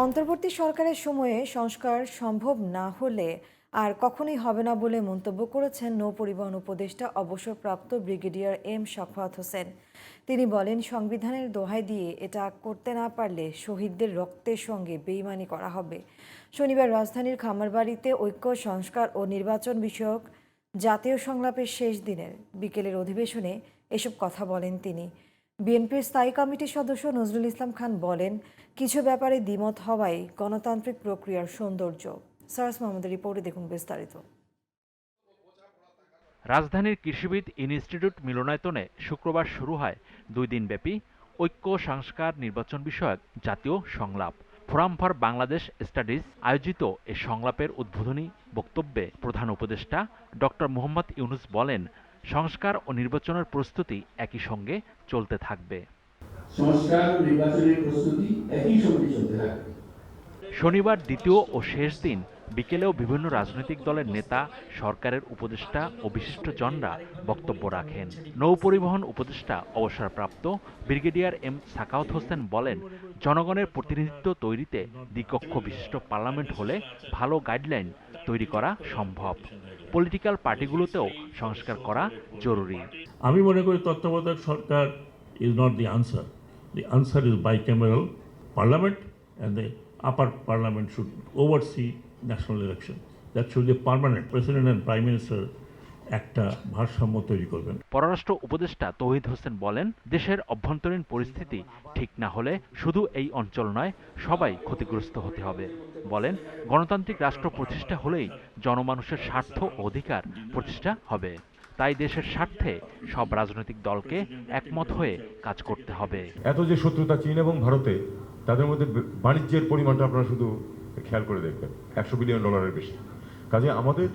অন্তর্বর্তী সরকারের সময়ে সংস্কার সম্ভব না হলে আর কখনোই হবে না বলে মন্তব্য করেছেন নৌ পরিবহন উপদেষ্টা অবসরপ্রাপ্ত ব্রিগেডিয়ার এম শফাত হোসেন। তিনি বলেন, সংবিধানের দোহাই দিয়ে এটা করতে না পারলে শহীদদের রক্তের সঙ্গে বেইমানি করা হবে। শনিবার রাজধানীর খামারবাড়িতে ঐক্য, সংস্কার ও নির্বাচন বিষয়ক জাতীয় সংলাপের শেষ দিনের বিকেলের অধিবেশনে এসব কথা বলেন তিনি। বিএনপির স্থায়ী কমিটির সদস্য নজরুল ইসলাম খান বলেন, কিছু ব্যাপারে দ্বিমত হওয়ায় গণতান্ত্রিক প্রক্রিয়ার সৌন্দর্য। সারাস মাহমুদের রিপোর্টে দেখুন বিস্তারিত। রাজধানীর কৃষিবিদ ইনস্টিটিউট মিলনায়তনে শুক্রবার শুরু হয় দুই দিনব্যাপী ঐক্য, সংস্কার, নির্বাচন বিষয়ক জাতীয় সংলাপ। ফোরাম ফর বাংলাদেশ স্টাডিজ আয়োজিত এ সংলাপের উদ্বোধনী বক্তব্যে প্রধান উপদেষ্টা ডক্টর মোহাম্মদ ইউনুস বলেন সংস্কার ও নির্বাচনের প্রস্তুতি একই সঙ্গে চলতে থাকবে। সংস্কার ও নির্বাচনের প্রস্তুতি একই সঙ্গে চলতে থাকবে। শনিবার দ্বিতীয় ও শেষ দিন বিকেলেও বিভিন্ন রাজনৈতিক দলের নেতা সরকারের উপদেষ্টা ও বিশিষ্টজনরা বক্তব্য রাখেন। নৌ পরিবহন উপদেষ্টা অবসরপ্রাপ্ত ব্রিগেডিয়ার এম সাকাউত হোসেন বলেন জনগণের প্রতিনিধিত্ব তৈরিতে দ্বিকক্ষ বিশিষ্ট পার্লামেন্ট হলে ভালো গাইডলাইন তৈরি করা সম্ভব। পলিটিক্যাল পার্টিগুলোতেও সংস্কার করা জরুরি আমি মনে করি তত্ত্বাবধায়ক সরকার is not the answer the answer is bicameral parliament and the upper parliament should oversee national election. That should be permanent. President and Prime Minister একটা ভারসাম্য তৈরি করবেন পররাষ্ট্র উপদেষ্টা তৌহিদ হোসেন বলেন দেশের অভ্যন্তরীণ পরিস্থিতি ঠিক না হলে শুধু এই অঞ্চল নয় সবাই ক্ষতিগ্রস্ত হতে হবে বলেন, গণতান্ত্রিক রাষ্ট্র প্রতিষ্ঠা হলেই জনমানুষের স্বার্থ অধিকার প্রতিষ্ঠা হবে। তাই দেশের স্বার্থে সব রাজনৈতিক দলকে একমত হয়ে কাজ করতে হবে। এত যে শত্রুতা চীন এবং ভারতে, তাদের মধ্যে বাণিজ্যের পরিমাণটা আপনারা শুধু খেয়াল করে দেখবেন, একশো বিলিয়ন ডলারের বেশি। কাজে আমাদের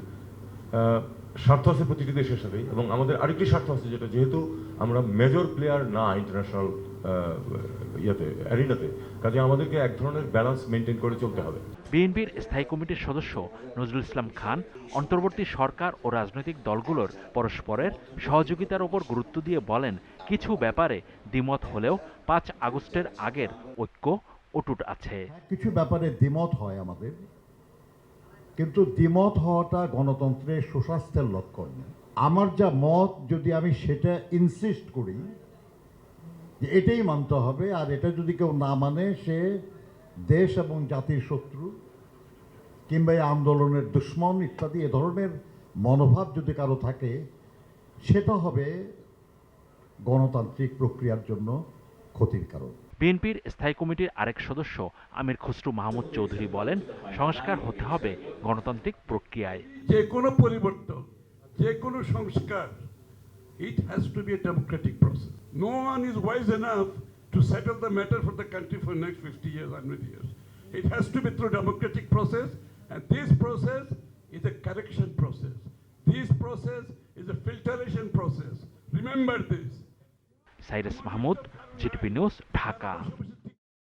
স্বার্থ আছে প্রতিটি দেশের সাথেই এবং আমাদের আরেকটি স্বার্থ আছে যেটা যেহেতু আমরা মেজর প্লেয়ার না ইন্টারন্যাশনাল ইয়েতে অ্যারিনাতে কাজে আমাদেরকে এক ধরনের ব্যালেন্স মেনটেন করে চলতে হবে। বিএনপির স্থায়ী কমিটির সদস্য নজরুল ইসলাম খান অন্তর্বর্তী সরকার ও রাজনৈতিক দলগুলোর পরস্পরের সহযোগিতার ওপর গুরুত্ব দিয়ে বলেন কিছু ব্যাপারে দ্বিমত হলেও পাঁচ আগস্টের আগের ঐক্য অটুট আছে। কিছু ব্যাপারে দ্বিমত হয় আমাদের। কিন্তু দ্বিমত হওয়াটা গণতন্ত্রের সুস্বাস্থ্যের লক্ষণ। আমার যা মত, যদি আমি সেটা ইনসিস্ট করি, যে এটাই মানতে হবে, আর এটা যদি কেউ না মানে সে দেশ এবং জাতির শত্রু কিংবা এই আন্দোলনের দুশ্মন ইত্যাদি, এ ধরনের মনোভাব যদি কারও থাকে, সেটা হবে গণতান্ত্রিক প্রক্রিয়ার জন্য ক্ষতির কারণ। বিএনপির স্থায়ী কমিটির আরেক সদস্য আমির খসরু মাহমুদ চৌধুরী বলেন, সংস্কার হতে হবে গণতান্ত্রিক প্রক্রিয়ায়। যে কোনো পরিবর্তন, যে কোনো সংস্কার it has to be a democratic process no one is wise enough to settle the matter for the country for next fifty years hundred years it has to be through democratic process and this process is a correction process this process is a filtration process remember this Cyrus Mahmud GTP news Dhaka